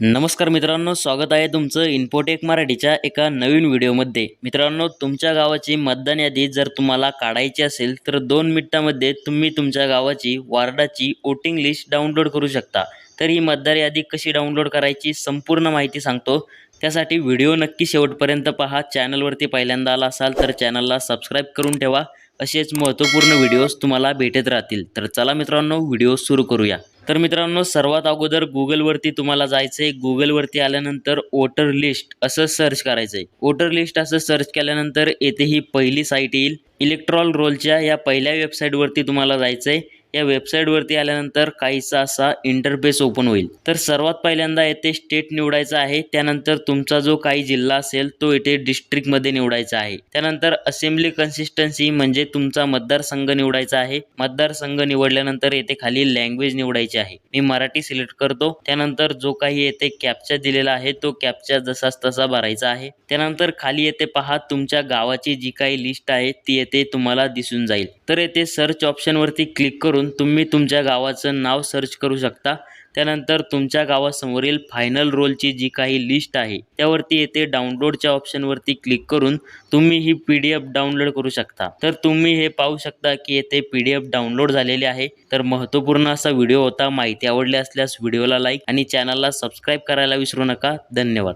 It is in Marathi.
नमस्कार मित्रांनो स्वागत आहे तुमचं इन्फोटेक मराठीच्या एका नवीन व्हिडिओमध्ये. मित्रांनो तुमच्या गावाची मतदान यादी जर तुम्हाला काढायची असेल तर दोन मिनिटामध्ये तुम्ही तुमच्या गावाची वार्डाची वोटिंग लिस्ट डाउनलोड करू शकता. तर ही मतदार यादी कशी डाउनलोड करायची संपूर्ण माहिती सांगतो. त्यासाठी व्हिडिओ नक्की शेवटपर्यंत पहा. चॅनलवरती पहिल्यांदा आला असाल तर चॅनलला सबस्क्राईब करून ठेवा. असेच महत्त्वपूर्ण व्हिडिओज तुम्हाला भेटत राहतील. तर चला मित्रांनो व्हिडिओ सुरू करूया. तर मित्रांनो सर्वात अगोदर गुगलवरती तुम्हाला जायचं आहे गुगलवरती आल्यानंतर वोटर लिस्ट असं सर्च करायचं आहे वोटर लिस्ट असं सर्च केल्यानंतर येथे ही पहिली साईट येईल. इलेक्ट्रॉल रोलच्या या पहिल्या वेबसाईटवरती तुम्हाला जायचं आहे या वेबसाईटवरती आल्यानंतर काहीसा असा इंटरफेस ओपन होईल. तर सर्वात पहिल्यांदा येथे स्टेट निवडायचा आहे. त्यानंतर तुमचा जो काही जिल्हा असेल तो येथे डिस्ट्रिक्टमध्ये निवडायचा आहे. त्यानंतर असेंब्ली कन्सिस्टन्सी म्हणजे तुमचा मतदारसंघ निवडायचा आहे. मतदारसंघ निवडल्यानंतर येथे खाली लँग्वेज निवडायची आहे. मी मराठी सिलेक्ट करतो. त्यानंतर जो काही येथे कॅप्चा दिलेला आहे तो कॅप्चा जसाच तसा भरायचा आहे. त्यानंतर खाली येथे पहा तुमच्या गावाची जी काही लिस्ट आहे ती येथे तुम्हाला दिसून जाईल. तर येथे सर्च ऑप्शनवरती क्लिक करून तुम्ही तुमच्या गावाचं नाव सर्च करू शकता. त्यानंतर तुमच्या गावासमोरील फायनल रोलची जी काही लिस्ट आहे त्यावरती येथे डाउनलोडच्या ऑप्शनवरती क्लिक करून तुम्ही ही पी डी एफ डाउनलोड करू शकता. तर तुम्ही हे पाहू शकता की येथे पी डी एफ डाउनलोड झालेले आहे. तर महत्त्वपूर्ण असा व्हिडिओ होता. माहिती आवडली असल्यास व्हिडिओला लाईक आणि चॅनलला सबस्क्राईब करायला विसरू नका. धन्यवाद.